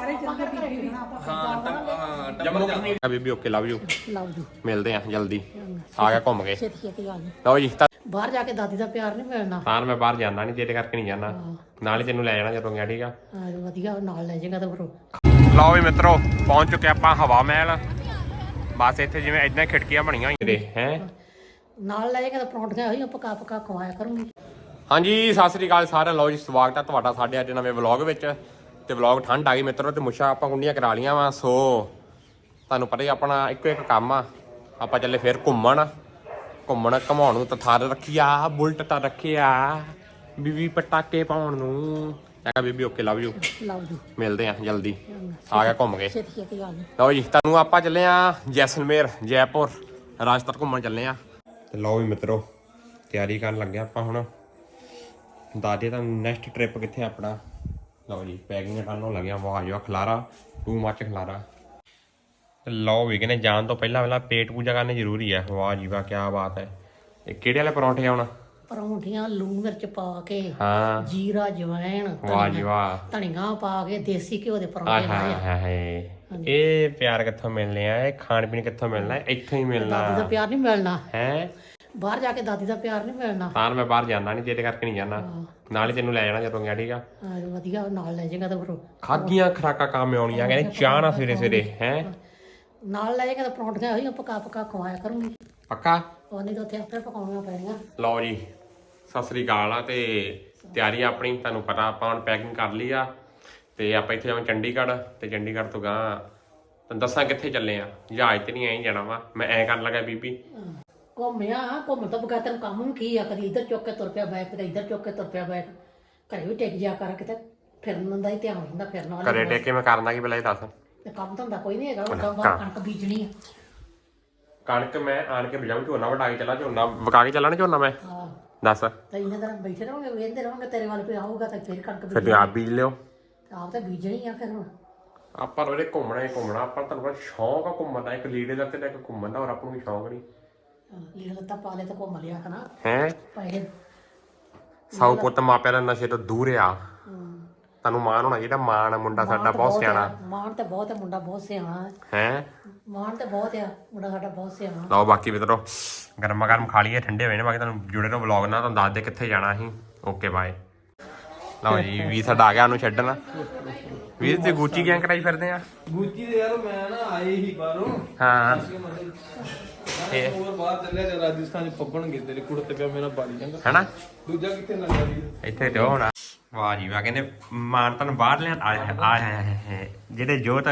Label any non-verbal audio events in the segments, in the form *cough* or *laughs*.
ਸਾਰੇ ਚੱਲਦੇ ਬੀਬੀ ਬਣਾ ਆਪਾਂ ਹਾਂ ਤਾਂ ਹਾਂ, ਜੰਮੂ ਕਸ਼ਮੀਰ। ਆ ਬੀਬੀ okay love you love you ਮਿਲਦੇ ਆ ਜਲਦੀ। ਆ ਗਿਆ ਘੁੰਮ ਕੇ। ਛੇਤੀ ਛੇਤੀ ਆ ਜੀ ਲਓ ਜੀ ਤਾਂ ਬਾਹਰ ਜਾ ਕੇ ਦਾਦੀ ਦਾ ਪਿਆਰ ਨਹੀਂ ਮਿਲਣਾ। ਤਾਂ ਮੈਂ ਬਾਹਰ ਜਾਂਦਾ ਨਹੀਂ ਤੇਰੇ ਕਰਕੇ ਨਹੀਂ ਜਾਣਾ। ਨਾਲ ਹੀ ਤੈਨੂੰ ਲੈ ਜਾਣਾ ਜਦੋਂ ਗਿਆ ਠੀਕ ਆ? ਹਾਂ, ਵਧੀਆ ਨਾਲ ਲੈ ਜਾਏਗਾ ਤਾਂ ਫਿਰ ਲਓ ਵੀ ਮਿੱਤਰੋ ਪਹੁੰਚ ਚੁੱਕੇ ਆਪਾਂ ਹਵਾ ਮਹਿਲ। ਬਸ ਇੱਥੇ ਜਿਵੇਂ ਇਦਾਂ ਖਿੜਕੀਆਂ ਬਣੀਆਂ ਹੋਈਆਂ ਨੇ ਹੈ? ਨਾਲ ਲੈ ਜਾਏਗਾ ਤਾਂ ਪਰੌਂਠੀਆਂ ਹੋਈਆਂ ਪਕਾ ਪਕਾ ਖਵਾਇਆ ਕਰੂੰਗੀ। ਹਾਂਜੀ ਸਤਿ ਸ੍ਰੀ ਅਕਾਲ ਸਾਰਿਆਂ ਲਓ ਜੀ ਸਵਾਗਤ ਹੈ ਤੁਹਾਡਾ ਸਾਡੇ ਅੱਜ ਨਵੇਂ ਵਲੌਗ ਵਿੱਚ। ਤੇ ਵਲੌਗ ਠੰਡ ਆ ਗਈ ਮਿੱਤਰੋ ਤੇ ਮੁੱਛਾਂ ਆਪਾਂ ਕੁੰਡੀਆਂ ਕਰਾ ਲੀਆਂ ਵਾ ਸੋ ਤੁਹਾਨੂੰ ਪਤਾ ਹੀ ਆਪਣਾ ਇੱਕੋ ਇੱਕ ਕੰਮ ਆ। ਆਪਾਂ ਚੱਲੇ ਫੇਰ ਘੁੰਮਣ। ਘੁੰਮਣ ਘਮਾਉਣ ਨੂੰ ਤਾਂ ਥਾਰ ਰੱਖਿਆ ਬੁਲਟ ਤਾਂ ਰੱਖਿਆ ਬੀਬੀ ਪਟਾਕੇ ਪਾਉਣ ਨੂੰ। ਕਹਿੰਦਾ ਬੀਬੀ okay love you love you ਮਿਲਦੇ ਆ ਜਲਦੀ। ਆ ਗਿਆ ਘੁੰਮ ਕੇ। ਆ ਲਓ ਜੀ ਤੁਹਾਨੂੰ ਆਪਾਂ ਚੱਲੇ ਆ ਜੈਸਲਮੇਰ ਜੈਪੁਰ ਰਾਜਸਥਾਨ ਘੁੰਮਣ ਚੱਲੇ ਆ। ਤੇ ਲਓ ਵੀ ਮਿੱਤਰੋ ਤਿਆਰੀ ਕਰਨ ਲੱਗੇ ਆਪਾਂ ਹੁਣ। ਦਾਦੇ ਤਾਂ ਨੈਕਸਟ ਟ੍ਰਿਪ ਕਿੱਥੇ ਆ ਆਪਣਾ। ਲਓ ਜੀ ਪੈਕਿੰਗ ਕਰਨ ਨੂੰ ਲੱਗਿਆ ਵਾਹ ਜੋ ਖਲਾਰਾ ਟੂ ਮੱਚ ਖਲਾਰਾ। ਲਓ ਵੀ ਕਹਿੰਦੇ ਜਾਣ ਤੋਂ ਪਹਿਲਾਂ ਪਹਿਲਾਂ ਪੇਟ ਪੂਜਾ ਕਰਨੀ ਜ਼ਰੂਰੀ ਹੈ ਵਾਹ ਜੀ ਵਾਹ ਕੀ ਬਾਤ ਹੈ। ਇਹ ਕਿਹੜੇ ਵਾਲੇ ਪਰੌਂਠੇ ਆ ਹੁਣ? ਪਰੌਂਠੀਆਂ ਲੂਣ ਮਿਰਚ ਪਾ ਕੇ ਹਾਂ। ਜੀਰਾ ਜਵੈਣ ਵਾਹ ਜੀ ਵਾਹ। ਧਨੀਆ ਪਾ ਕੇ ਦੇਸੀ ਘਿਓ ਦੇ ਪਰੌਂਠੇ ਲਾਏ ਹਾਏ ਹਾਏ। ਇਹ ਪਿਆਰ ਕਿੱਥੋਂ ਮਿਲਨੇ ਆ? ਇਹ ਖਾਣ ਪੀਣ ਕਿੱਥੋਂ ਮਿਲਣਾ? ਹੈ? ਇੱਥੋਂ ਹੀ ਦਾਦੀ ਦਾ ਮਿਲਣਾ ਪਿਆਰ ਨਹੀਂ ਮਿਲਣਾ। ਹੈ? ਬਾਹਰ ਜਾ ਕੇ ਦਾਦੀ ਦਾ ਪਿਆਰ ਨਹੀਂ ਮਿਲਣਾ। ਤਾਂ ਮੈਂ ਬਾਹਰ ਜਾਂਦਾ ਨਹੀਂ ਤੇਰੇ ਕਰਕੇ ਨਹੀਂ ਜਾਣਾ। ਨਾਲ ਤੈਨੂੰ ਲੈ ਜਾਣਾ ਜਦੋਂ ਗਿਆ ਠੀਕ ਆ? ਹਾਂ, ਵਧੀਆ ਨਾਲ ਲੈ ਜਾਏਗਾ ਤਾਂ ਫਿਰ ਖਾਦੀਆਂ ਖਰਾਕਾਂ ਕੰਮ ਆਉਣੀਆਂ ਕਹਿੰਦੇ ਚਾਹ ਨਾ ਸਵੇਰੇ ਸਵੇਰੇ ਹੈ? ਨਾਲ ਲੈ ਜਾਏਗਾ ਤਾਂ ਪਰੌਂਠੀਆਂ ਹੋਈਆਂ ਪਕਾ ਪਕਾ ਖਵਾਇਆ ਕਰੂੰਗੀ। ਪੱਕਾ? ਉਹ ਨਹੀਂ ਤਾਂ ਉੱਥੇ ਆਪੇ ਪਕਾਉਣੀਆਂ ਪੈਣੀਆਂ। ਲਓ ਜੀ ਸਤਿ ਸ੍ਰੀ ਅਕਾਲ ਆ ਤੇ ਤਿਆਰੀ ਆਪਣੀ ਤੁਹਾਨੂੰ ਪਤਾ ਆਪਾਂ ਹੁਣ ਪੈਕਿੰਗ ਕਰ ਲਈ ਆ। ਤੇ ਆਪਾਂ ਇੱਥੇ ਜਾਵਾਂ ਚੰਡੀਗੜ੍ਹ ਤੇ ਚੰਡੀਗੜ੍ਹ ਤੋਂ ਗਾਂ ਤੈਨੂੰ ਦੱਸਾਂ ਕਿੱਥੇ ਚੱਲੇ ਆ। ਜਹਾਜ਼ ਤੇ ਨਹੀਂ ਐਂ ਜਾਣਾ ਵਾ ਮੈਂ ਐਂ ਕਰਨ ਲੱਗਾ ਬੀਬੀ। ਘੁੰਮਿਆ ਘੁੰਮਣ ਤੋਂ ਬਗੈਰ ਤੈਨੂੰ ਕੰਮ ਨੂੰ ਕੀ ਆ? ਕਦੀ ਇੱਧਰ ਚੁੱਕ ਕੇ ਤੁਰ ਪਿਆ ਬੈਕ ਕਦੀ ਇੱਧਰ ਚੁੱਕ ਕੇ ਤੁਰ ਪਿਆ ਬੈਕ ਘਰੇ ਵੀ ਟਿਕ ਜਾ ਕਰ ਕਿਤੇ ਫਿਰਨ ਦਾ ਹੀ ਧਿਆਨ ਹੁੰਦਾ ਫਿਰਨ ਵਾਲਾ ਘਰੇ ਟੇਕੇ ਮੈਂ ਕਰਨਾ ਕੀ ਪਹਿਲਾਂ ਇਹ ਦੱਸ। ਤੇ ਕੰਮ ਧੰਦਾ ਕੋਈ ਨਹੀਂ ਹੈਗਾ ਉਹ ਕੰਮ ਕਣਕ ਬੀਜਣੀ ਆ। ਕਣਕ ਮੈਂ ਆਣ ਕੇ ਬਜਾਉਂ ਝੋਨਾ ਵਟਾ ਕੇ ਚੱਲਾਂ ਝੋਨਾ ਵਕਾ ਕੇ ਚੱਲਾਂ ਨਾ ਝੋਨਾ ਮੈਂ? ਹਾਂ। ਦੱਸ। ਤਾਂ ਇਹਨਾਂ ਦਿਨ ਬੈਠੇ ਰਹਾਂਗੇ ਵੇਖਦੇ ਰਹਾਂਗੇ ਤੇਰੇ ਵੱਲ ਕੋਈ ਆਊਗਾ ਤਾਂ ਫਿਰ ਕਣਕ ਫਿਰ ਬੀਜ ਤੁਸੀਂ ਆਪ ਬੀਜ ਲਿਓ। ਆਪ ਤਾਂ ਬੀਜਣੀ ਆ ਫਿਰ ਹੁਣ। ਆਪਾਂ ਇਹਦੇ ਘੁੰਮਣਾ ਹੀ ਘੁੰਮਣਾ ਆਪਾਂ ਤੁਹਾਨੂੰ ਪਤਾ ਸ਼ੌਂਕ ਆ ਘੁੰਮਣ ਦਾ ਇੱਕ ਲੀੜੇ ਦਾ ਤੇ ਇੱਕ ਘੁੰਮਣ ਦਾ ਹੋਰ ਆਪਾਂ ਨੂੰ ਸ਼ੌਂਕ ਨਹੀਂ। ਲੀੜਾ ਲੱਤਾ ਪਾ ਲੈ ਤਾਂ ਘੁੰਮ ਲਿਆ ਹਨਾ ਹੈ ਸੌ ਪੁੱਤ ਮਾਪਿਆਂ ਦਾ ਨਸ਼ੇ ਤੋਂ ਦੂਰ ਆ ਤੁਹਾਨੂੰ ਮਾਣ ਹੋਣਾ ਜਿਹੜਾ ਮਾਣ ਆ ਮੁੰਡਾ ਸਾਡਾ ਬਹੁਤ ਸਿਆਣਾ ਮਾਣ ਤੇ ਬਹੁਤ ਹੈ ਮੁੰਡਾ ਬਹੁਤ ਸਿਆਣਾ ਹੈ ਹੈ ਮਾਣ ਤੇ ਬਹੁਤ ਆ ਮੁੰਡਾ ਸਾਡਾ ਬਹੁਤ ਸਿਆਣਾ ਲਓ ਬਾਕੀ ਮਿੱਤਰੋ ਗਰਮਾ ਗਰਮ ਖਾ ਲਈਏ ਠੰਡੇ ਹੋਏ ਨੇ ਬਾਕੀ ਤੁਹਾਨੂੰ ਜੁੜੇ ਰਹੋ ਵਲੌਗ ਨਾਲ ਤੁਹਾਨੂੰ ਦੱਸ ਦੇ ਕਿੱਥੇ ਜਾਣਾ ਅਸੀਂ ਓਕੇ ਬਾਏ ਲਓ ਜੀ ਵੀ ਸਾਡਾ ਆ ਗਿਆ ਉਹਨੂੰ ਛੱਡਣ ਵੀਰ ਤੇ ਗੁੱਚੀ ਗੈਂਗ ਕਰਾਈ ਫਿਰਦੇ ਆ ਗੁੱਚੀ ਦੇ ਯਾਰ ਮੈਂ ਨਾ ਆਏ ਹੀ ਬਾਹਰੋਂ ਹਾਂ ਇਹ। ਹੋਰ ਬਾਹਰ ਚੱਲਿਆ ਰਾਜਸਥਾਨ ਚ ਪੱਬਣਗੇ ਤੇਰੇ ਕੁੜਤੇ ਪਿਆ ਮੇਰਾ ਬਾਲੀ ਜਾਂਦਾ ਹੈਨਾ? ਦੂਜਾ ਕਿੱਥੇ ਲੱਗਾ ਵੀ ਇੱਥੇ ਤੇ ਹੋਣਾ ਵਾਹ ਜੀ ਵਾਹ ਕਹਿੰਦੇ ਮਾਨ ਤੁਹਾਨੂੰ ਬਾਹਰ ਲੈਣ ਆਏ ਆ ਜਿਹੜੇ ਜੋਤ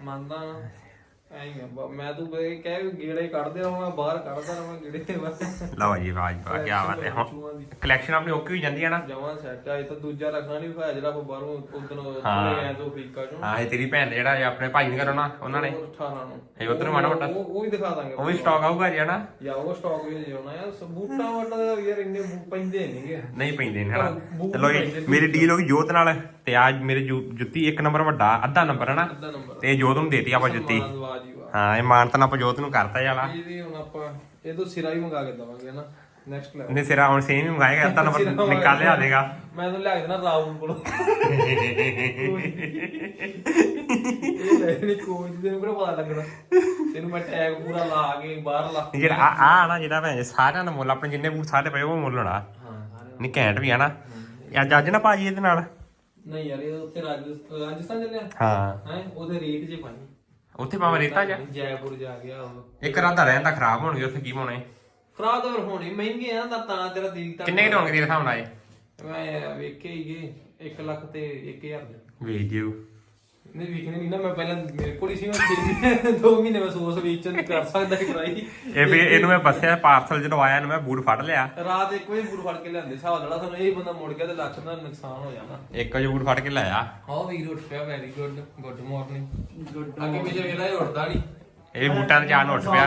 ਮੰਨਦਾ ਐਂ ਹੀ ਆ, ਬ- ਮੈਂ ਤੂੰ ਬਈ ਕਹਿ ਗੇੜੇ ਕੱਢਦੇ ਰਹਾਂ ਬਾਹਰ ਕੱਢਦਾ ਰਹਾਂ ਗੇੜੇ ਤੇ ਬਸ ਲਓ ਜੀ ਵਾਹ ਜੀ ਵਾਹ ਕੀ ਬਾਤ ਹੈ। ਹੁਣ ਕਲੈਕਸ਼ਨ ਆਪਣੀ ਓਕੇ ਹੋਈ ਜਾਂਦੀ ਹੈ ਨਾ? ਜਮਾਂ ਸੈੱਟ ਆ ਇਹ ਤਾਂ ਦੂਜਾ ਰੱਖਣਾ ਨਹੀਂ ਹੋਇਆ ਜਿਹੜਾ ਆਪਾਂ ਬਾਹਰੋਂ ਉਦੋਂ ਹਾਂ। ਤੋਂ ਅਫਰੀਕਾ ਚੋਂ। ਹਾਂ ਇਹ ਤੇਰੀ ਭੈਣ ਦੇ ਜਿਹੜਾ ਇਹ ਆਪਣੇ ਭਾਈ ਨੇ ਕਰਨਾ ਉਹਨਾਂ ਨੇ? ਉਹ 18 ਨੂੰ। ਇਹ ਉਧਰ ਮਾੜਾ ਮੋਟਾ। ਉਹ ਉਹ ਵੀ ਦਿਖਾ ਦਾਂਗੇ। ਉਹ ਵੀ ਸਟਾਕ ਆਊਗਾ ਜੀ ਹਨਾ? ਯਾ ਉਹ ਸਟਾਕ ਵੀ ਜਾਣਾ ਯਾਰ ਸਬੂਟਾਂ ਵਾਲਾ ਤਾਂ ਯਾਰ ਇੰਨੇ ਬੂ- ਪੈਂਦੇ ਨਹੀਂਗੇ ਨਹੀਂ ਪੈਂਦੇ ਨੇ ਹਨਾ? ਚਲੋ ਜੀ ਮੇਰੀ ਡੀਲ ਹੋ ਗਈ ਜੋਤ ਨਾਲ ਤੇ ਅੱਜ ਮੇਰੇ ਜੁ- ਜੁੱਤੀ ਇੱਕ ਨੰਬਰ ਵੱਡਾ ਅੱਧਾ ਨੰਬਰ ਹਨਾ? ਅੱਧਾ ਨੰਬਰ। ਤੇ ਜੋਤ ਨੂੰ ਦੇਤੀ ਆਪਾਂ ਜੁੱਤੀ। ਹਾਂ ਇਹ ਮਾਨ ਤਾਂ ਆਪਾਂ ਜੋਤ ਨੂੰ ਕਰਤਾ ਜਾਲਾ ਇਹ ਵੀ ਹੁਣ ਆਪਾਂ ਇਹ ਤੋਂ ਸਿਰਾ ਹੀ ਮੰਗਾ ਕੇ ਦਵਾਂਗੇ ਨਾ ਨੈਕਸਟ ਲੈਵਲ ਨੇ ਸਿਰਾ ਹੁਣ ਸੇਮ ਹੀ ਮੰਗਾਏਗਾ ਅੱਧਾ ਨੰਬਰ ਨਿਕਾਲ ਲਿਆ ਦੇਗਾ। ਮੈਂ ਤਾਂ ਲਿਆ ਕੇ ਦੇਣਾ ਰਾਹੁਲ ਕੋਲੋਂ। *laughs* ਇਹ ਲੈ ਨਹੀਂ ਕੋਈ ਤੈਨੂੰ ਕਿਹੜਾ ਪਤਾ ਲੱਗਣਾ। ਤੈਨੂੰ ਮੈਂ ਟੈਗ ਪੂਰਾ ਲਾ ਕੇ ਬਾਹਰ ਲਾ ਜਿਹੜਾ ਆ ਆ ਨਾ ਜਿਹੜਾ ਭੈਣ ਸਾਰਿਆਂ ਦਾ ਮੁੱਲ ਆਪਣੇ ਜਿੰਨੇ ਬੂਟ ਸਾਰੇ ਪਏ ਉਹ ਮੁੱਲ ਹੋਣਾ। ਨਹੀਂ ਘੈਂਟ ਵੀ ਆ ਨਾ। ਅੱਜ ਅੱਜ ਨਾ ਭਾਜੀ ਇਹਦੇ ਨਾਲ। ਨਹੀਂ ਯਾਰ ਇਹ ਉੱਥੇ ਰਾਜਸਥਾਨ ਰਾਜਸਥਾਨ ਚੱਲਿਆ? ਹਾਂ। ਹੈ ਉਹਦੇ ਰੇਟ 'ਚ ਪਾਈ। ਉੱਥੇ ਭਾਵੇਂ ਰੇਤਾ ਜਾ। ਜੈਪੁਰ ਜਾ ਗਿਆ ਉਹ ਇੱਕ ਰਾਤ ਦਾ ਰਹਿੰਦਾ ਖਰਾਬ ਹੋਣਗੇ ਉੱਥੇ ਕੀ ਪਾਉਣੇ? ਖਰਾਬ ਤਾਂ ਫਿਰ ਹੋਣੀ ਮਹਿੰਗੇ ਆ ਤਾਂ ਤਾਂ ਤੇਰਾ ਦਿਲ ਤਾਂ ਕਿੰਨੇ ਹੋਣਗੇ ਤੇਰੇ ਹਿਸਾਬ ਨਾਲ ਇਹ ਮੈਂ ਵੇਖੇ ਹੀਗੇ 1 ਲੱਖ ਤੇ 1000 ਦੇ। ਵੇਚ ਜਿਓ ਨਹੀਂ ਵੇਖਣੇ ਨਹੀਂ ਨਾ ਮੈਂ ਪਹਿਲਾਂ ਮੇਰੇ ਕੋਲ ਹੀ ਸੀ ਮੈਂ 2 *laughs* ਮਹੀਨੇ ਮੈਂ ਸੋਚ ਵੇਚਣ ਨਹੀਂ ਕਰ ਸਕਦਾ ਕਰਾਈ ਇਹ ਵੀ ਇਹਨੂੰ ਮੈਂ ਬੱਸਿਆ ਪਾਰਸਲ ਜਦੋਂ ਆਇਆ ਇਹਨੂੰ ਮੈਂ ਬੂਟ ਫੜ ਲਿਆ। ਰਾਤ ਇੱਕ ਵਜੇ ਬੂਟ ਫੜ ਕੇ ਲਿਆਂਦੇ ਹਿਸਾਬ ਲੜਾ ਸਾਨੂੰ ਇਹ ਬੰਦਾ ਮੁੜ ਗਿਆ ਤੇ ਲੱਖ ਦਾ ਨੁਕਸਾਨ ਹੋ ਜਾਣਾ। ਇੱਕ ਵਜੇ ਬੂਟ ਫੜ ਕੇ ਲਾਇਆ ਹਾਂ ਵੀਰ ਉੱਠ ਪਿਆ very good good morning good ਅੱਗੇ ਪਿੱਛੇ ਵੇਲਾ ਹੀ ਉੱਠਦਾ ਨਹੀਂ। ਇਹ ਬੂਟਾਂ ਦੇ ਚਾਨ ਉੱਠ ਪਿਆ।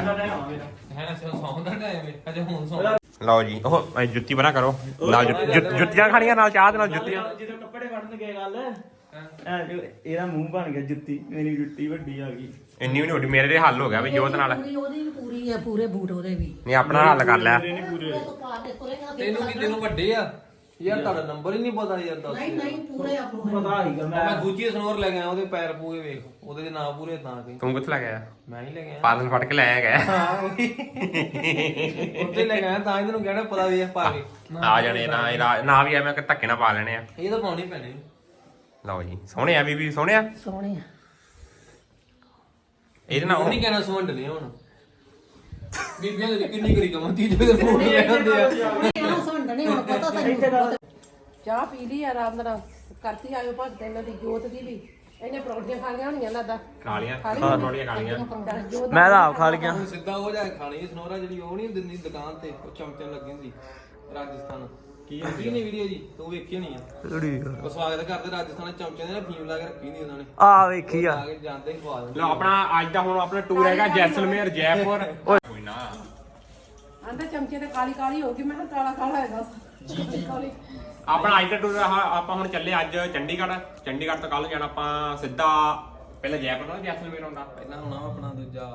ਹੈ ਸੌਂਦਾ ਟਾਈਮ ਅਜੇ ਹੁਣ ਸੌਂ ਲਓ ਜੀ ਉਹ ਇਹ ਜੁੱਤੀ ਬਣਾ ਕਰੋ। ਨਾਲ ਜੁੱਤ- ਜੁੱਤ- ਜੁੱਤੀਆਂ ਖਾਣੀਆਂ ਨਾਲ ਚਾਹ ਦੇ ਨਾਲ ਜੁੱਤੀਆਂ। ਜਦੋਂ ਕੱਪੜੇ ਵੜਨ ਗਏ ਗੱਲ। ਐ ਜੋ ਇਹਦਾ ਮੂੰਹ ਬਣ ਗਿਆ ਜੁੱਤੀ ਮੇਰੀ ਜੁੱਤੀ ਵੱਡੀ ਆ ਗਈ। ਇੰਨੀ ਵੀ ਨਹੀਂ ਵੱਡੀ ਮੇਰੇ ਦੇ ਹੱਲ ਹੋ ਗਿਆ ਵੀ ਜੋਤ ਨਾਲ। ਪੂਰੀ ਉਹਦੀ ਵੀ ਪੂਰੀ ਹੈ ਪੂਰੇ ਬੂਟ ਉਹਦੇ ਵੀ। ਨਹੀਂ ਆਪਣਾ ਹੱਲ ਕਰ ਲਿਆ ਉਹ ਤੋਂ ਪਾ ਕੇ ਤੁਰੇਗਾ ਤੈਨੂੰ ਕੀ ਤੈਨੂੰ ਵੱਡੇ ਆ। ਯਾਰ ਤੁਹਾਡਾ ਨੰਬਰ ਹੀ ਨਹੀਂ ਪਤਾ ਯਾਰ ਦੱਸ। ਨਹੀਂ ਨਹੀਂ ਪੂਰੇ ਆਪ ਨੂੰ ਪਤਾ ਹੀਗਾ ਮੈਂ ਮੈਂ ਦੂਜੀ ਸਨੋਰ ਲੈ ਗਿਆ ਉਹਦੇ ਪੈਰ ਪੂਰੇ ਵੇਖ ਉਹਦੇ ਦੇ ਨਾਂ ਪੂਰੇ ਤਾਂ ਕੇ। ਤੂੰ ਕਿੱਥੇ ਲੈ ਗਿਆ ਮੈਂ ਹੀ ਲੈ ਗਿਆ ਪਾਦਲ ਫੜ ਕੇ ਲੈ ਆਇਆ। ਗਿਆ ਹਾਂ। ਉੱਥੇ ਲੈ ਗਿਆ ਤਾਂ ਇਹਨੂੰ ਕਹਿਣਾ ਪਤਾ ਵੀ ਆ ਪਾ ਕੇ। ਆ ਜਾਣੇ ਨਾ ਇਹ ਨਾ ਵੀ ਐਵੇਂ ਕਿ ਧੱਕੇ ਨਾ ਪਾ ਲੈਣੇ ਆ। ਇਹ ਤਾਂ ਪਾਉਣੀ ਪੈਣੀ। ਲਓ ਜੀ ਸੋਹਣੇ ਆ ਬੀਬੀ ਸੋਹਣੇ ਆ? ਸੋਹਣੇ ਆ। ਇਹਦੇ ਨਾਲ ਉਹ ਨਹੀਂ ਕਹਿਣਾ ਸੁਵੰਡਲੇ ਹੁਣ। ਬੀਬੀਆਂ ਦੇ ਕਿੰਨੀ ਕਰੀ ਕਮਾਂ ਤੀਜੇ ਦੇ ਫੋਨ ਲੈ ਹੁੰਦੇ ਆ। ਆ ਸੰਡਣੇ ਹੁਣ ਪਤਾ ਤੈਨੂੰ ਚਾਹ ਪੀ ਲਈ ਆਰਾਮ ਨਾਲ ਕਰਤੀ ਆਇਓ ਭੱਜ ਤੇ ਇਹਨਾਂ ਦੀ ਜੋਤ ਦੀ ਵੀ। ਇਹਨੇ ਪਰੌਂਠੀਆਂ ਖਾ ਲਈਆਂ ਹੋਣੀਆਂ ਲੱਗਦਾ ਕਾਲੀਆਂ ਹਾਂ ਥੋੜੀਆਂ ਕਾਲੀਆਂ ਮੈਂ ਤਾਂ ਆਪ ਖਾ ਲਿਆ ਹੁਣ ਸਿੱਧਾ ਉਹ ਜਾ ਕੇ ਖਾਣੀ ਸਨੋਰਾ ਜਿਹੜੀ ਉਹ ਨਹੀਂ ਦਿੰਦੀ ਦੁਕਾਨ ਤੇ ਉਹ ਚਮਚਣ ਲੱਗੀ ਹੁੰਦੀ ਰਾਜਸਥਾਨ। ਕੀ ਕੀ ਨਹੀਂ ਵੀਡੀਓ ਜੀ ਤੂੰ ਵੇਖੀ ਨਹੀਂ ਆ। ਉਹ ਸਵਾਗਤ ਕਰਦੇ ਰਾਜਸਥਾਨ ਚਮਚੇ ਦੇ ਨਾ ਫੀਮ ਲਾ ਕੇ ਰੱਖੀ ਹੁੰਦੀ ਉਹਨਾਂ ਨੇ। ਆ ਵੇਖੀ ਆ। ਆ ਕੇ ਜਾਂਦੇ ਹੀ ਖਵਾ ਦਿੰਦੇ ਲਓ ਆਪਣਾ ਅੱਜ ਦਾ ਹੁਣ ਆਪਣਾ ਟੂਰ ਹੈਗਾ ਜੈਸਲਮੇਰ ਜੈਪੁਰ। ਕੋਈ ਨਾ। ਆਂਦਾ ਚਮਚੇ ਤੇ ਕਾਲੀ ਕਾਲੀ ਹੋ ਗਈ ਮੈਂ ਕਿਹਾ ਕਾਲਾ ਕਾਲਾ ਹੈਗਾ ਜੀ ਕਾਲੀ ਆਪਣਾ ਅੱਜ ਦਾ ਟੂਰ ਆਪਾਂ ਹੁਣ ਚੱਲੇ ਅੱਜ ਚੰਡੀਗੜ੍ਹ। ਚੰਡੀਗੜ੍ਹ ਤੋਂ ਕੱਲ ਜਾਣਾ ਆਪਾਂ ਸਿੱਧਾ ਪਹਿਲਾਂ ਜੈਪੁਰ ਤੋਂ ਜੈਸਲਮੇਰ ਆਉਂਦਾ ਪਹਿਲਾਂ ਹੋਣਾ ਆਪਣਾ ਦੂਜਾ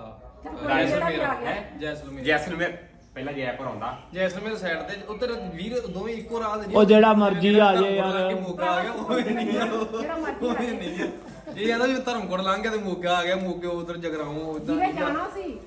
ਜੈਸਲਮੇਰ। ਆ ਗਿਆ। ਜੈਸਲਮੇਰ ਜੈਸਲਮੇਰ। ਪਹਿਲਾਂ ਜੈਪੁਰ ਆਉਂਦਾ। ਜੈਸਲਮੇਰ ਸਾਈਡ ਤੇ ਉੱਧਰ ਵੀਰ ਦੋਵੇਂ ਇੱਕੋ ਰਾਹ ਦੇ ਉਹ ਜਿਹੜਾ ਮਰਜ਼ੀ ਆ ਜੇ ਯਾਰ। ਕਿ ਮੋਗਾ ਆ ਗਿਆ ਉਹ ਵੀ ਨਹੀਂ ਆ। ਜਿਹੜਾ ਮਰਜ਼ੀ ਉਹ ਵੀ ਨਹੀਂ ਆ। ਇਹ ਕਹਿੰਦਾ ਵੀ ਧਰਮਕੋਟ ਲੰਘ ਗਿਆ ਤੇ ਮੋਗਾ ਆ ਗਿਆ ਮੋਗੇ ਉਧਰ ਜਗਰਾਉਂ ਉਧਰ ਜਿਹਨੇ ਜਾਣਾ ਸੀ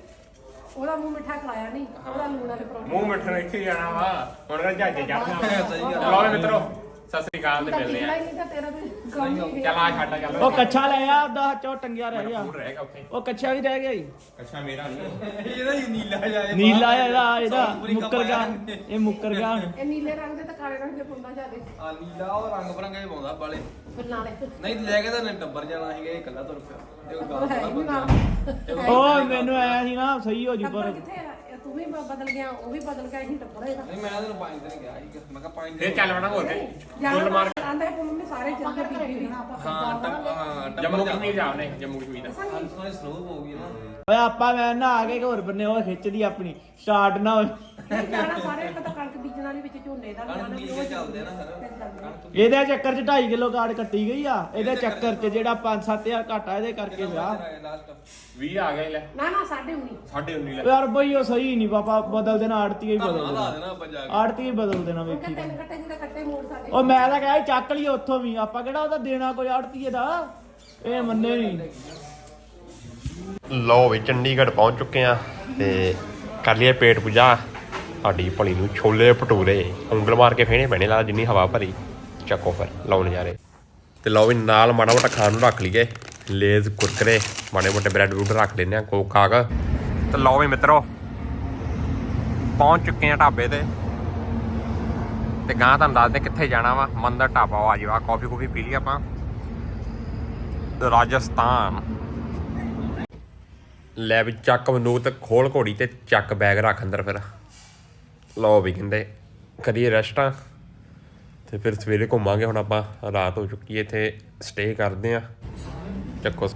ਉਹਦਾ ਮੂੰਹ ਮਿੱਠਾ ਖਲਾਇਆ ਨਹੀਂ ਉਹਦਾ ਲੂਣ ਵਾਲੇ ਪਰੌਂਠੇ। ਮੂੰਹ ਮਿੱਠਣ ਇੱਥੇ ਹੀ ਜਾਣਾ ਵਾ। ਹੁਣ ਤਾਂ ਜਹਾਜ਼ੇ ਚੜਨਾ ਸਹੀ ਗੱਲ ਲਓ ਵੀ ਮਿੱਤਰੋ ਸਤਿ ਸ੍ਰੀ ਅਕਾਲ ਤੇ ਤਾਂ ਮਿਲਦੇ ਆ ਹੀ। ਨਹੀਂ ਤਾਂ ਤੇਰਾ ਤੇ ਚੱਲ ਆ ਛੱਡ ਚੱਲ ਉਹ ਕੱਛਾ ਲੈ ਆ ਉਹਦਾ ਚੋ ਟੰਗਿਆ ਰਹਿ ਗਿਆ। ਫੂਡ ਰਹੇਗਾ ਉੱਥੇ। ਉਹ ਕੱਛਾ ਵੀ ਰਹਿ ਗਿਆ ਜੀ। ਅੱਛਾ ਮੇਰਾ ਨਹੀਂ ਇਹਦਾ ਹੀ ਨੀਲਾ ਜਾਏ ਨੀਲਾ ਇਹਦਾ ਇਹਦਾ। ਮੁੱਕਰ ਗਿਆ। ਇਹ ਮੁੱਕਰ ਗਿਆ। ਇਹ ਨੀਲੇ ਰੰਗ ਦੇ ਤੇ ਕਾਲੇ ਰੰਗ ਦੇ ਪੁੰਨਾ ਜਾਦੇ ਆ ਨੀਲਾ ਉਹ ਰੰਗ ਬਰੰਗਾ ਹੀ ਪਾਉਂਦਾ ਬਾਲੇ। ਫਿਰ ਨਾਲੇ। ਨਹੀਂ ਲੈ ਕੇ ਤਾਂ ਨੇ ਟੱਬਰ ਜਾਣਾ ਸੀਗਾ ਇਹ ਇਕੱਲਾ ਤੁਰ ਪਿਆ। ਇਹ ਗੱਲ। ਉਹ ਮੈਨੂੰ ਆਇਆ ਸੀ ਨਾ ਸਹੀ ਹੋ ਜੂ ਟੱਬਰ ਪਰ। ਕਿੱਥੇ ਆ? ਇਹ ਤੂੰ ਵੀ ਬ- ਬਦਲ ਗਿਆ ਉਹ ਵੀ ਬਦਲ ਗਿਆ ਅਸੀਂ ਟੱਬਰ ਇਹਦਾ ਨਹੀਂ ਮੈਂ ਤੈਨੂੰ ਪੰਜ ਦਿਨ ਗਿਆ ਸੀਗਾ। ਮੈਂ ਕਿਹਾ ਪੰਜ ਫੇਰ ਦਿਨ ਚੱਲ ਵਣਾ ਹੋਰ ਤੇ ਜਾਣਾ ਮਾਰ ਆਂਦਾ ਹੈ ਮੰਮੀ ਸਾਰੇ ਚੱਲਦੇ ਬੀਬੀ ਵੀ ਹਾਂ ਟੱਬ- ਹਾਂ ਜੰਮੂ ਕਸ਼ਮੀਰ ਜਾਵਨੇ ਜੰਮੂ ਕਸ਼ਮੀਰ। ਹਾਂ ਸੋਹਣੀ ਸਨੋ ਹੋਊਗੀ ਨਾ। ਓਏ ਆਪਾਂ ਮੈਂ ਨਾ ਆ ਕੇ ਹੋਰ ਬੰਨੇ ਉਹ ਖਿੱਚਦੀ ਆਪਣੀ ਸਟਾਰਟ ਨਾ ਹੋਏ ਨਹੀਂ ਜਾਣਾ ਸਾਰੇ ਇੱਕ ਤਾਂ ਕਣਕ ਬੀਜਣ ਵਾਲੀ ਵਿੱਚ ਝੋਨੇ ਦਾ ਕਣਕ ਜਾਣਾ ਬੀਜ ਕੇ ਚੱਲਦੇ ਆ ਨਾ ਸਰ ਕਣਕ ਇਹਦੇ ਚੱਕਰ 'ਚ 2.5 ਕਿਲੋ ਕਾਰਡ ਕੱਟੀ ਗਈ ਆ ਇਹਦੇ ਚੱਕਰ 'ਚ ਜਿਹੜਾ 5-7000 ਘਾਟਾ ਇਹਦੇ ਕਰਕੇ ਲਾਸਟ 20 ਆ ਗਏ ਲੈ। ਨਾ ਨਾ ਸਾਡੇ ਹੁਣੀ 19.5 ਲੈ। ਯਾਰ ਬਈ ਉਹ ਸਹੀ ਨਹੀਂ ਪਾਪਾ ਬਦਲ ਦੇਣਾ ਆੜਤੀ ਹੀ ਬਦਲ ਲਾ ਦੇਣਾ। ਦੇਣਾ ਆਪਾਂ ਜਾ ਕੇ। ਆੜਤੀ ਹੀ ਬਦਲ ਦੇਣਾ ਵੇਖੀ ਤਿੰਨ ਕੱਟੇ ਜਿਹੜੇ ਕੱਟੇ ਮੋੜ ਸਾਡੇ। ਉਹ ਮੈਂ ਤਾਂ ਕਿਹਾ ਸੀ ਚੱਕ ਲਈ ਉੱਥੋਂ ਵੀ ਆਪਾਂ ਕਿਹੜਾ ਉਹਦਾ ਦੇਣਾ ਕੋਈ ਆੜਤੀਏ ਦਾ? ਇਹ ਮੰਨੇ ਨਹੀਂ ਲਓ ਵੀ ਚੰਡੀਗੜ੍ਹ ਪਹੁੰਚ ਚੁੱਕੇ ਆ ਤੇ ਕਰ ਲਈਏ ਪੇਟ ਪੂਜਾ। ਸਾਡੀ ਭਲੀ ਨੂੰ ਛੋਲੇ ਭਟੂਰੇ, ਉਂਗਲ ਮਾਰ ਕੇ ਫੇਣੇ ਪੈਣੇ ਲਾ ਜਿੰਨੀ ਹਵਾ ਭਰੀ। ਚੱਕੋ ਫਿਰ, ਲਓ ਨਜ਼ਾਰੇ। ਤੇ ਲਓ ਵੀ ਨਾਲ ਮਾੜਾ ਮੋਟਾ ਖਾਣ ਨੂੰ ਰੱਖ ਲਈਏ। ਲੇਜ਼, ਕੁਰਕਰੇ, ਮਾੜੇ ਮੋਟੇ ਬ੍ਰੈਡ ਬਰੂਡ ਰੱਖ ਲੈਨੇ ਆ ਕੋਕ ਕਾਕ ਤੇ ਲਓ ਵੀ ਮਿੱਤਰੋ, ਪਹੁੰਚ ਚੁੱਕੇ ਆ ਢਾਬੇ ਤੇ। ਤੇ ਗਾਂ ਤੁਹਾਨੂੰ ਦੱਸਦੇ ਕਿੱਥੇ ਜਾਣਾ ਵਾ। ਮੰਦਰ ਢਾਬਾ ਆ ਜਿਓ ਆ ਕਾਫੀ ਪੀ ਲਈ ਆਪਾਂ। ਰਾਜਸਥਾਨ। ਲੈ ਵੀ ਚੱਕ ਬੰਦੂਕ ਤੇ ਖੋਲ ਘੋੜੀ ਤੇ ਚੱਕ ਬੈਗ ਰੱਖ ਅੰਦਰ ਫਿਰ। ਲਓ ਵੀ ਕਹਿੰਦੇ ਕਰੀਏ ਰੈਸਟਾਂ ਤੇ ਫਿਰ ਸਵੇਰੇ ਘੁੰਮਾਂਗੇ ਹੁਣ ਆਪਾਂ, ਰਾਤ ਹੋ ਚੁੱਕੀ ਹੈ ਇੱਥੇ ਸਟੇ ਕਰਦੇ ਆ ਚੱਕੋ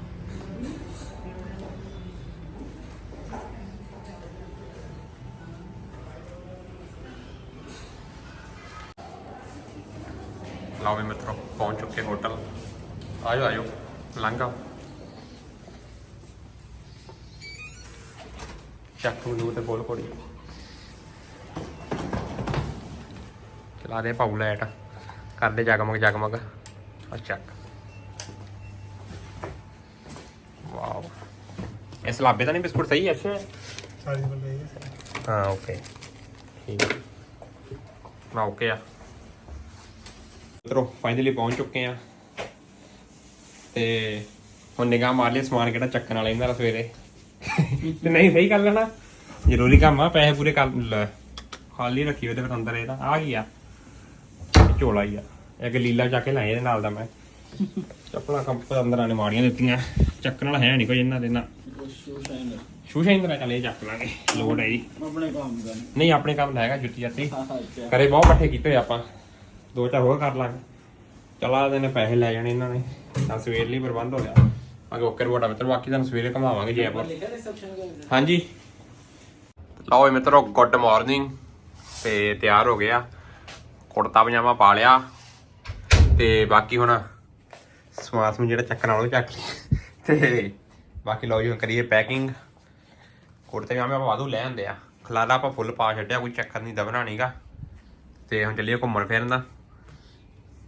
ਲਓ ਵੀ ਮਿੱਤਰੋ, ਪਹੁੰਚ ਚੁੱਕੇ ਹੋਟਲ। ਆਜੋ ਆਜੋ ਲੰਘ ਆਓ। ਚੱਕ ਨੂੰ ਤੇ ਬੋਲ ਕੋੜੀ। ਚਲਾ ਦੇ ਪਾਉ ਲਾਈਟ। ਕਰਦੇ ਜਗਮਗ ਜਗਮਗ। ਆ ਚੱਕ। ਵਾਓ। ਇਸ ਲਾਬੇ ਦਾ ਨਹੀਂ ਬਿਸਕੁਟ ਸਹੀ ਸਾਰੀ ਬੰਦੇ ਹਾਂ ਓਕੇ ਠੀਕ ਨਾ ਓਕੇ ਆ। ਮਿੱਤਰੋ ਫਾਈਨਲੀ ਪਹੁੰਚ ਚੁੱਕੇ ਆ। ਤੇ ਹੁਣ ਨਿਗਾਹ ਮਾਰ ਲਈ ਸਮਾਨ ਕਿਹੜਾ ਚੱਕਣ ਵਾਲਾ ਇਹਨਾਂ ਦਾ ਸਵੇਰੇ। ਤੇ ਨਹੀਂ ਸਹੀ ਕਰ ਲੈਣਾ ਜ਼ਰੂਰੀ ਕੰਮ ਆ ਪੈਸੇ ਪੂਰੇ ਕਰ ਲੈ। ਖਾਲੀ ਰੱਖੀ ਉਹਦੇ ਫਿਰ ਅੰਦਰ ਇਹਦਾ ਆ ਗਿਆ ਝੋਲਾ ਹੀ ਆ। ਇੱਕ ਲੀਲਾ ਚੱਕ ਕੇ ਲਾਏ ਇਹਦੇ ਨਾਲ ਦਾ ਮੈਂ। ਚੱਪਲਾਂ ਕੰਪ ਅੰਦਰਾਂ ਨੇ ਮਾੜੀਆਂ ਦਿੱਤੀਆਂ। ਚੱਕਣ ਵਾਲਾ ਹੈ ਨਹੀਂ ਕੋਈ ਇਹਨਾਂ ਦੇ ਨਾ ਸ਼ੂ ਸ਼ਾਈਂਦਰ ਚੱਲ ਚੱਕ ਲਾਂਗੇ। ਲੋਡ ਹੈ ਜੀ। ਆਪਣੇ ਕੰਮ ਦਾ ਨਹੀਂ। ਆਪਣੇ ਕੰਮ ਹੈਗਾ ਜੁੱਤੀ ਜੱਤੀ। ਕਰੇ ਬਹੁਤ ਇਕੱਠੇ ਕੀਤੇ ਹੋਏ ਆਪਾਂ। ਦੋ ਚਾਰ ਹੋਰ ਕਰ ਲਾਂਗੇ। ਚਲਾ ਦੇ ਨੇ ਪੈਸੇ ਲੈ ਜਾਣੇ ਇਹਨਾਂ ਨੇ। ਤਾਂ ਸਵੇਰ ਲਈ ਪ੍ਰਬੰਧ ਹੋ ਗਿਆ। ਅਗੇ ਓਕੇ ਆ ਮਿੱਤਰ ਬਾਕੀ ਤੁਹਾਨੂੰ ਸਵੇਰੇ ਘਮਾਵਾਂਗੇ ਜੈਪੁਰ ਹਾਂਜੀ। ਲਓ ਜੀ ਮਿੱਤਰੋ ਗੁੱਡ ਮਾਰਨਿੰਗ ਤੇ ਤਿਆਰ ਹੋ ਗਿਆ ਕੁੜਤਾ ਪਜਾਮਾ ਪਾ ਲਿਆ। ਤੇ ਬਾਕੀ ਹੁਣ ਸਮਾਨ ਸਮੂਨ ਜਿਹੜਾ ਚੱਕਣ ਉਹ ਚੱਕ ਲਈ ਤੇ ਬਾਕੀ ਲਓ ਜੀ ਹੁਣ ਕਰੀਏ ਪੈਕਿੰਗ ਕੁੜਤੇ ਪਜਾਮੇ ਆਪਾਂ ਵਾਧੂ ਲੈ ਆਂਦੇ ਆ। ਖਲਾਰਾ ਆਪਾਂ ਫੁੱਲ ਪਾ ਛੱਡਿਆ ਕੋਈ ਚੱਕਰ ਨਹੀਂ ਦਬਣਾ ਨਹੀਂਗਾ ਤੇ ਹੁਣ ਚੱਲੀਏ ਘੁੰਮਣ ਫਿਰਨ ਦਾ।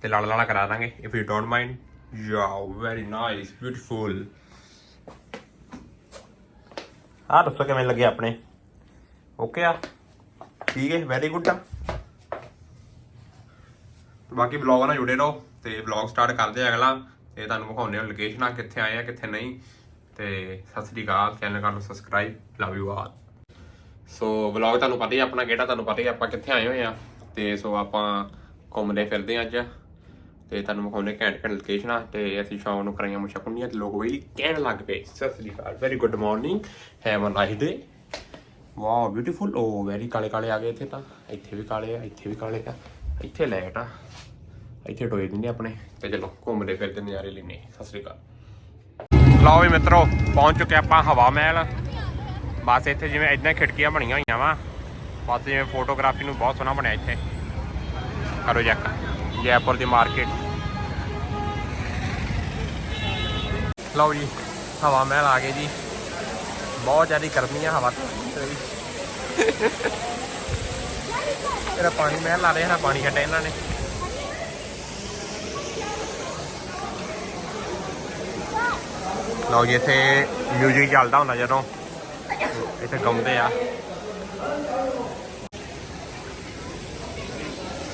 ਤੇ ਲਾਲ ਲਾਲਾ ਕਰਾ ਦਾਂਗੇ ਇਫ ਯੂ ਡੋਨਟ ਮਾਈਂਡ ਯਾਓ ਵੈਰੀ ਨਾਈਸ ਬਿਊਟੀਫੁਲ ਆ ਦੱਸੋ ਕਿਵੇਂ ਲੱਗੇ ਆਪਣੇ? ਓਕੇ ਆ? ਠੀਕ ਹੈ ਵੈਰੀ ਗੁੱਡ ਆ? ਬਾਕੀ ਵਲੌਗ ਨਾਲ ਜੁੜੇ ਰਹੋ ਤੇ ਵਲੌਗ ਸਟਾਰਟ ਕਰਦੇ ਆ ਅਗਲਾ। ਤੇ ਤੁਹਾਨੂੰ ਵਿਖਾਉਂਦੇ ਹਾਂ ਲੋਕੇਸ਼ਨਾਂ ਕਿੱਥੇ ਆਏ ਆ ਕਿੱਥੇ ਨਹੀਂ। ਤੇ ਸਤਿ ਸ੍ਰੀ ਅਕਾਲ ਚੈਨਲ ਕਰ ਲਓ subscribe love you all so vlog ਤੁਹਾਨੂੰ ਪਤਾ ਹੀ ਆ ਆਪਣਾ ਕਿਹੜਾ ਤੁਹਾਨੂੰ ਪਤਾ ਹੀ ਆ ਆਪਾਂ ਕਿੱਥੇ ਆਏ ਹੋਏ ਆ। ਤੇ ਸੋ ਆਪਾਂ ਘੁੰਮਦੇ ਫਿਰਦੇ ਆ ਅੱਜ। ਤੇ ਤੁਹਾਨੂੰ ਵਿਖਾਉਂਦੇ ਘੈਂਟ ਘੈਂਟ ਲੋਕੇਸ਼ਨਾਂ ਤੇ ਅਸੀਂ ਸ਼ਾਮ ਨੂੰ ਕਰਾਈਆਂ ਮੁਸ਼ਾ ਕੁੰਨੀਆਂ ਤੇ ਲੋਕ ਵੀ ਕਹਿਣ ਲੱਗ ਪਏ। ਸਤਿ ਸ੍ਰੀ ਅਕਾਲ very good morning have a nice day wow beautiful oh very ਕਾਲੇ ਕਾਲੇ ਆ ਗਏ ਇੱਥੇ ਤਾਂ। ਇੱਥੇ ਵੀ ਕਾਲੇ ਆ, ਇੱਥੇ ਵੀ ਕਾਲੇ ਆ। ਇੱਥੇ ਲਾਈਟ ਆ। ਇੱਥੇ ਟੋਏ ਦਿੰਦੇ ਆਪਣੇ। ਤੇ ਚਲੋ, ਘੁੰਮਦੇ ਫਿਰਦੇ ਨਜ਼ਾਰੇ ਲੈਨੇ ਸਤਿ ਸ੍ਰੀ ਅਕਾਲ। ਲਓ ਵੀ ਮਿੱਤਰੋ, ਪਹੁੰਚ ਚੁੱਕੇ ਆਪਾਂ ਹਵਾ ਮਹਿਲ ਬਸ ਇੱਥੇ ਜਿਵੇਂ ਇਦਾਂ ਖਿੜਕੀਆਂ ਬਣੀਆਂ ਹੋਈਆਂ ਵਾ। ਬਸ ਜਿਵੇਂ ਫੋਟੋਗ੍ਰਾਫੀ ਨੂੰ ਬਹੁਤ ਸੋਹਣਾ ਬਣਿਆ ਇੱਥੇ। ਕਰੋ ਚੈੱਕ ਜੈਪੁਰ ਦੀ ਮਾਰਕੀਟ। ਲਓ ਜੀ, ਹਵਾ ਮਹਿਲ ਆ ਗਏ ਜੀ। ਬਹੁਤ ਜ਼ਿਆਦਾ ਗਰਮੀ ਆ ਹਵਾ ਇਹਦਾ ਪਾਣੀ ਮਹਿਲ ਲਾ ਰਿਹਾ ਪਾਣੀ ਕੱਢਿਆ ਇਹਨਾਂ ਨੇ। ਲਓ ਜੀ, ਇੱਥੇ ਮਿਊਜ਼ਿਕ ਚੱਲਦਾ ਹੁੰਦਾ ਜਦੋਂ। ਇੱਥੇ ਗਾਉਂਦੇ ਆ।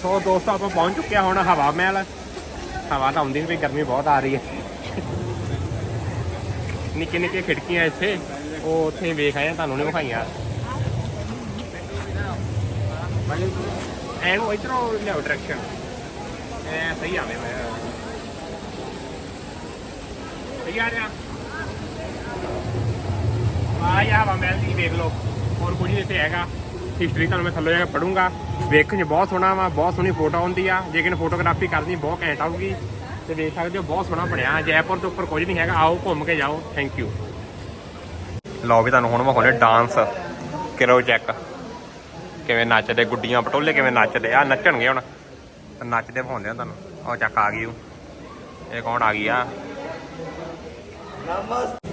ਸੋ ਦੋਸਤੋ ਆਪਾਂ ਪਹੁੰਚ ਚੁੱਕੇ ਆ ਹੁਣ ਹਵਾ ਮਹਿਲ। ਹਵਾ ਤਾਂ ਆਉਂਦੀ ਵੀ ਗਰਮੀ ਬਹੁਤ ਆ ਰਹੀ ਹੈ। ਨਿੱਕੇ ਨਿੱਕੇ ਖਿੜਕੀਆਂ ਇੱਥੇ ਉਹ ਉੱਥੇ ਵੇਖ ਆਏ ਆ, ਤੁਹਾਨੂੰ ਨਹੀਂ ਵਿਖਾਈਆਂ। ਐਨੂੰ ਇਧਰੋਂ ਲਿਆਓ ਡਾਇਰੈਕਸ਼ਨ ਐ ਸਹੀ ਆਵੇ ਮੈਂ। ਸਹੀ ਆ ਰਿਹਾ। ਆ ਯਾ ਵਾ ਮੈਂ ਜੀ ਵੇਖ ਲਓ। ਹੋਰ ਕੁਝ ਨਹੀਂ ਇੱਥੇ ਹੈਗਾ। ਹਿਸਟਰੀ ਤੁਹਾਨੂੰ ਮੈਂ ਥੱਲੇ ਜਾ ਕੇ ਪੜੂੰਗਾ ਵੇਖਣ 'ਚ ਬਹੁਤ ਸੋਹਣਾ ਵਾ, ਬਹੁਤ ਸੋਹਣੀ ਫੋਟੋ ਆਉਂਦੀ ਆ। ਲੇਕਿਨ ਫੋਟੋਗ੍ਰਾਫੀ ਕਰਨੀ ਬਹੁਤ ਘੈਂਟ ਆਊਗੀ। ਤੇ ਵੇਖ ਸਕਦੇ ਹੋ, ਬਹੁਤ ਸੋਹਣਾ ਬਣਿਆ। ਜੈਪੁਰ ਤੋਂ ਉੱਪਰ ਕੁਝ ਨਹੀਂ ਹੈਗਾ। ਆਓ, ਘੁੰਮ ਕੇ ਜਾਓ। ਥੈਂਕ ਯੂ ਲਓ ਵੀ ਤੁਹਾਨੂੰ ਹੁਣ ਵਿਖਾਉਣੇ ਡਾਂਸ ਕਰੋ ਚੈੱਕ ਕਿਵੇਂ ਨੱਚਦੇ ਗੁੱਡੀਆਂ, ਪਟੋਲੇ ਕਿਵੇਂ ਨੱਚਦੇ? ਆ ਨੱਚਣਗੇ ਹੁਣ। ਨੱਚਦੇ ਵਿਖਾਉਂਦੇ ਆ ਤੁਹਾਨੂੰ। ਉਹ ਚੱਕ ਆ ਗਈ ਉਹ ਇਹ ਕੌਣ ਆ ਗਈ ਆ? अब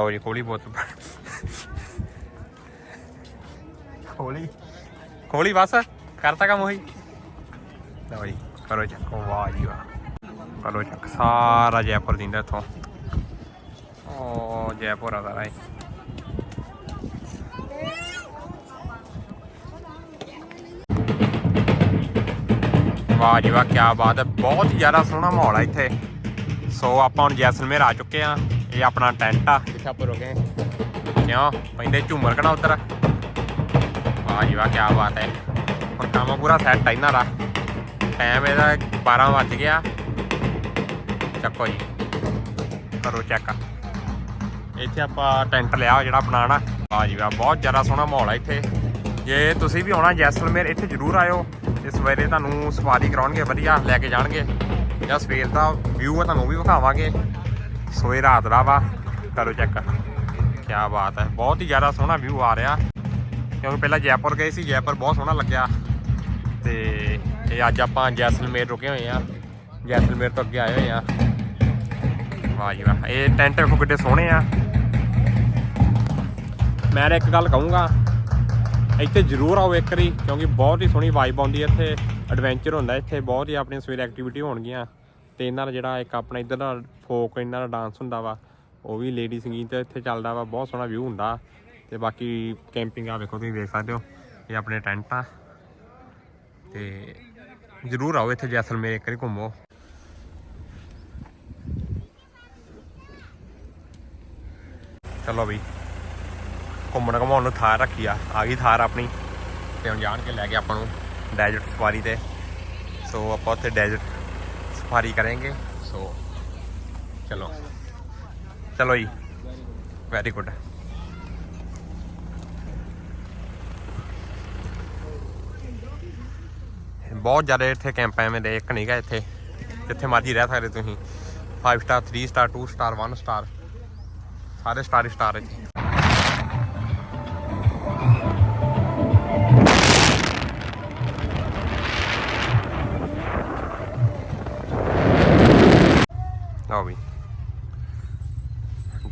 ਲਓ ਜੀ ਖੋਲੀ ਬੋਤਲ ਖੋਲੀ ਖੋਲੀ ਬਸ ਕਰਤਾ ਕੰਮ ਉਹੀ ਲਓ ਜੀ ਕਰੋ ਚੱਕ ਵਾਹ ਜੀ ਵਾਹ ਕਰੋ ਚੱਕ ਸਾਰਾ ਜੈਪੁਰ ਦਿੰਦਾ ਇੱਥੋਂ ਓ ਜੈਪੁਰ ਆ ਸਾਰਾ ਵਾਹ ਜੀ ਵਾਹ ਕੀ ਬਾਤ ਹੈ ਬਹੁਤ ਜ਼ਿਆਦਾ ਸੋਹਣਾ ਮਾਹੌਲ ਹੈ ਇੱਥੇ ਸੋ ਆਪਾਂ ਹੁਣ ਜੈਸਲਮੇਰ ਆ ਚੁੱਕੇ ਆ। ਇਹ ਆਪਣਾ ਟੈਂਟ ਆ। ਜਿੱਥੇ ਆਪਾਂ ਰੁਕੇ? ਕਿਉਂ? ਪੈਂਦੇ ਝੂਮਰ ਕਣਾ ਉਧਰ। ਵਾਹ ਜੀ ਵਾਹ ਕੀ ਬਾਤ ਹੈ। ਹੁਣ ਕੰਮ ਪੂਰਾ ਸੈੱਟ ਆ ਇਹਨਾਂ ਦਾ। ਟਾਈਮ ਇਹਦਾ 12 ਵੱਜ ਗਿਆ। ਚੱਕੋ ਜੀ। ਕਰੋ ਚੈੱਕ ਇੱਥੇ ਆਪਾਂ ਟੈਂਟ ਲਿਆ ਜਿਹੜਾ ਬਣਾਣਾ ਵਾਹ ਜੀ ਵਾਹ ਬਹੁਤ ਜ਼ਿਆਦਾ ਸੋਹਣਾ ਮਾਹੌਲ ਹੈ ਇੱਥੇ। ਜੇ ਤੁਸੀਂ ਵੀ ਆਉਣਾ ਜੈਸਲਮੇਰ ਇੱਥੇ ਜ਼ਰੂਰ ਆਇਓ। ਤੇ ਸਵੇਰੇ ਤੁਹਾਨੂੰ ਸਵਾਰੀ ਕਰਾਉਣਗੇ ਵਧੀਆ ਲੈ ਕੇ ਜਾਣਗੇ। ਜਾਂ ਸਵੇਰ ਦਾ ਵਿਊ ਆ ਤੁਹਾਨੂੰ ਵੀ ਵਿਖਾਵਾਂਗੇ। ਸੋਏ ਰਾਤ ਦਾ ਵਾ, ਕਰੋ ਚੈੱਕ ਕੀ ਬਾਤ ਹੈ, ਬਹੁਤ ਹੀ ਜ਼ਿਆਦਾ ਸੋਹਣਾ ਵਿਊ ਆ ਰਿਹਾ। ਕਿਉਂਕਿ ਪਹਿਲਾਂ ਜੈਪੁਰ ਗਏ ਸੀ, ਜੈਪੁਰ ਬਹੁਤ ਸੋਹਣਾ ਲੱਗਿਆ। ਤੇ ਇਹ ਅੱਜ ਆਪਾਂ ਜੈਸਲਮੇਰ ਰੁਕੇ ਹੋਏ ਆ। ਜੈਸਲਮੇਰ ਤੋਂ ਅੱਗੇ ਆਏ ਹੋਏ ਆ। ਵਾਹ ਜੀ ਵਾਹ, ਇਹ ਟੈਂਟ ਵੇਖੋ ਕਿੱਡੇ ਸੋਹਣੇ ਆ। ਮੈਂ ਤਾਂ ਇੱਕ ਗੱਲ ਕਹੂੰਗਾ, ਇੱਥੇ ਜ਼ਰੂਰ ਆਓ ਇੱਕ ਵਾਰੀ, ਕਿਉਂਕਿ ਬਹੁਤ ਹੀ ਸੋਹਣੀ ਵਾਈਬ ਆਉਂਦੀ ਹੈ ਇੱਥੇ। ਐਡਵੈਂਚਰ ਹੁੰਦਾ ਇੱਥੇ, ਬਹੁਤ ਹੀ ਆਪਣੀਆਂ ਸਵੇਰੇ ਐਕਟੀਵਿਟੀ ਹੋਣਗੀਆਂ। ਤੇ ਇਹਨਾਂ ਦਾ ਜਿਹੜਾ ਇੱਕ ਆਪਣਾ ਇੱਧਰ ਦਾ ਫੋਕ, ਇਹਨਾਂ ਦਾ ਡਾਂਸ ਹੁੰਦਾ ਵਾ, ਉਹ ਵੀ ਲੇਡੀ ਸੰਗੀਤ ਇੱਥੇ ਚੱਲਦਾ ਵਾ, ਬਹੁਤ ਸੋਹਣਾ ਵਿਊ ਹੁੰਦਾ। ਤੇ ਬਾਕੀ ਕੈਂਪਿੰਗ ਆ ਵੇਖੋ ਤੁਸੀਂ ਦੇਖ ਸਕਦੇ ਹੋ, ਇਹ ਆਪਣੇ ਟੈਂਟ ਆ। ਤੇ ਜ਼ਰੂਰ ਆਓ ਇੱਥੇ ਜੈਸਲਮੇਰ ਇੱਕ ਵਾਰੀ ਘੁੰਮੋ। ਚਲੋ ਵੀ ਘੁੰਮਣ ਘਮਾਉਣ ਨੂੰ ਥਾਰ ਰੱਖੀ ਆ ਆ ਗਈ ਥਾਰ ਆਪਣੀ। ਤੇ ਹੁਣ ਜਾਣ ਕੇ ਲੈ ਕੇ ਆਪਾਂ ਨੂੰ ਡੈਜ਼ਰਟ ਸਫਾਰੀ ਤੇ। ਸੋ ਆਪਾਂ ਉੱਥੇ ਡੈਜ਼ਰਟ ਸਫਾਰੀ ਕਰਾਂਗੇ। ਸੋ ਚਲੋ। ਚਲੋ ਜੀ। ਵੈਰੀ ਗੁੱਡ ਬਹੁਤ ਜ਼ਿਆਦਾ ਇੱਥੇ ਕੈਂਪ ਐਵੇਂ ਦੇ, ਇੱਕ ਨਹੀਂਗਾ ਇੱਥੇ। ਜਿੱਥੇ ਮਰਜ਼ੀ ਰਹਿ ਸਕਦੇ ਤੁਸੀਂ। 5 ਸਟਾਰ 3 ਸਟਾਰ 2 ਸਟਾਰ 1 ਸਟਾਰ ਸਾਰੇ ਸਟਾਰ ਹੀ ਸਟਾਰ ਇੱਥੇ।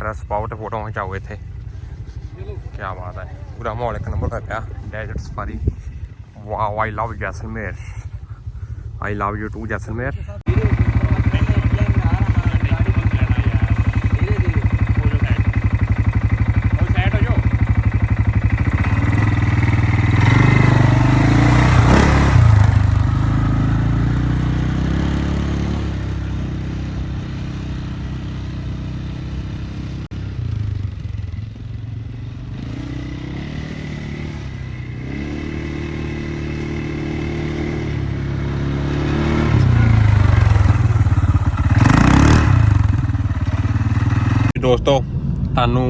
ਡਰੈਸ ਪਾਓ ਤੇ ਫੋਟੋ ਖਿਚਾਓ ਇੱਥੇ। ਕੀ ਬਾਤ ਹੈ। ਪੂਰਾ ਮਾਹੌਲ ਇੱਕ ਨੰਬਰ ਦਾ ਪਿਆ। Desert safari wow I love Jaisalmer I love you too Jaisalmer ਦੋਸਤੋ, ਤੁਹਾਨੂੰ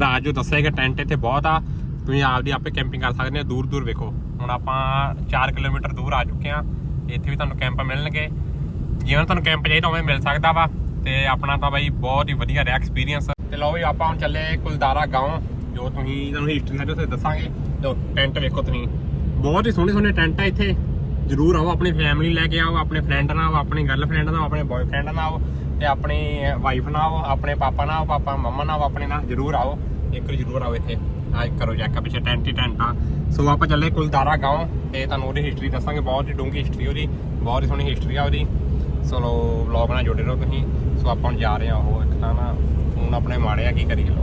ਰਾਜ ਜੋ ਦੱਸਿਆ ਕਿ ਟੈਂਟ ਇੱਥੇ ਬਹੁਤ ਆ, ਤੁਸੀਂ ਆਪਦੀ ਆਪੇ ਕੈਂਪਿੰਗ ਕਰ ਸਕਦੇ ਹੋ ਦੂਰ ਦੂਰ ਵੇਖੋ। ਹੁਣ ਆਪਾਂ 4 ਕਿਲੋਮੀਟਰ ਦੂਰ ਆ ਚੁੱਕੇ ਆ, ਇੱਥੇ ਵੀ ਤੁਹਾਨੂੰ ਕੈਂਪ ਮਿਲਣਗੇ। ਜਿਵੇਂ ਤੁਹਾਨੂੰ ਕੈਂਪ ਚਾਹੀਦਾ, ਉਵੇਂ ਮਿਲ ਸਕਦਾ ਵਾ, ਤੇ ਆਪਣਾ ਤਾਂ ਬਾਈ ਬਹੁਤ ਹੀ ਵਧੀਆ ਰਿਹਾ ਐਕਸਪੀਰੀਅੰਸ ਤੇ ਲਓ ਵੀ ਆਪਾਂ ਹੁਣ ਚੱਲੇ ਕੁਲਦਾਰਾ ਗਾਉਂ, ਜੋ ਤੁਸੀਂ, ਤੁਹਾਨੂੰ ਹਿਸਟਰੀ ਸਾਡੇ ਉੱਤੇ ਦੱਸਾਂਗੇ। ਲਓ, ਟੈਂਟ ਵੇਖੋ ਤੁਸੀਂ। ਬਹੁਤ ਹੀ ਸੋਹਣੇ ਸੋਹਣੇ ਟੈਂਟ ਆ ਇੱਥੇ। ਜਰੂਰ ਆਓ, ਆਪਣੀ ਫੈਮਿਲੀ ਲੈ ਕੇ ਆਓ, ਆਪਣੇ ਫਰੈਂਡ ਨਾਲ ਆਓ, ਆਪਣੀ ਗਰਲਫ੍ਰੈਂਡ ਨਾਲ ਆਓ, ਆਪਣੇ ਬॉयਫ੍ਰੈਂਡ ਨਾਲ ਆਓ। ਤੇ ਆਪਣੀ ਵਾਈਫ ਨਾਲ ਆਓ ਆਪਣੇ ਪਾਪਾ ਨਾਲ ਆਓ ਪਾਪਾ ਮੰਮਾ ਨਾਲ, ਆਪਣੇ ਨਾਲ ਜਰੂਰ ਆਓ। ਇੱਕ ਵਾਰੀ ਜਰੂਰ ਆਓ ਇੱਥੇ। ਅੱਜ ਕਰੋ ਚੈੱਕ ਪਿੱਛੇ, ਟੈਂਟ ਹੀ ਟੈਂਟ ਆ। ਸੋ ਆਪਾਂ ਚੱਲੇ ਕੁਲਦਾਰਾ ਗਾਉਂ ਤੇ ਤੁਹਾਨੂੰ ਉਹਦੀ ਹਿਸਟਰੀ ਦੱਸਾਂਗੇ। ਬਹੁਤ ਹੀ ਡੂੰਘੀ ਹਿਸਟਰੀ ਉਹਦੀ, ਬਹੁਤ ਹੀ ਸੋਹਣੀ ਹਿਸਟਰੀ ਆ ਉਹਦੀ। ਚਲੋ ਵਲੌਗ ਨਾਲ ਜੁੜੇ ਰਹੋ ਤੁਸੀਂ। ਸੋ ਆਪਾਂ ਹੁਣ ਜਾ ਰਹੇ ਆ ਉਹ ਇੱਕ ਤਾਂ ਨਾ ਫੋਨ ਆਪਣੇ ਮਾੜੇ ਆ, ਕੀ ਕਰੀਏ ਲੋ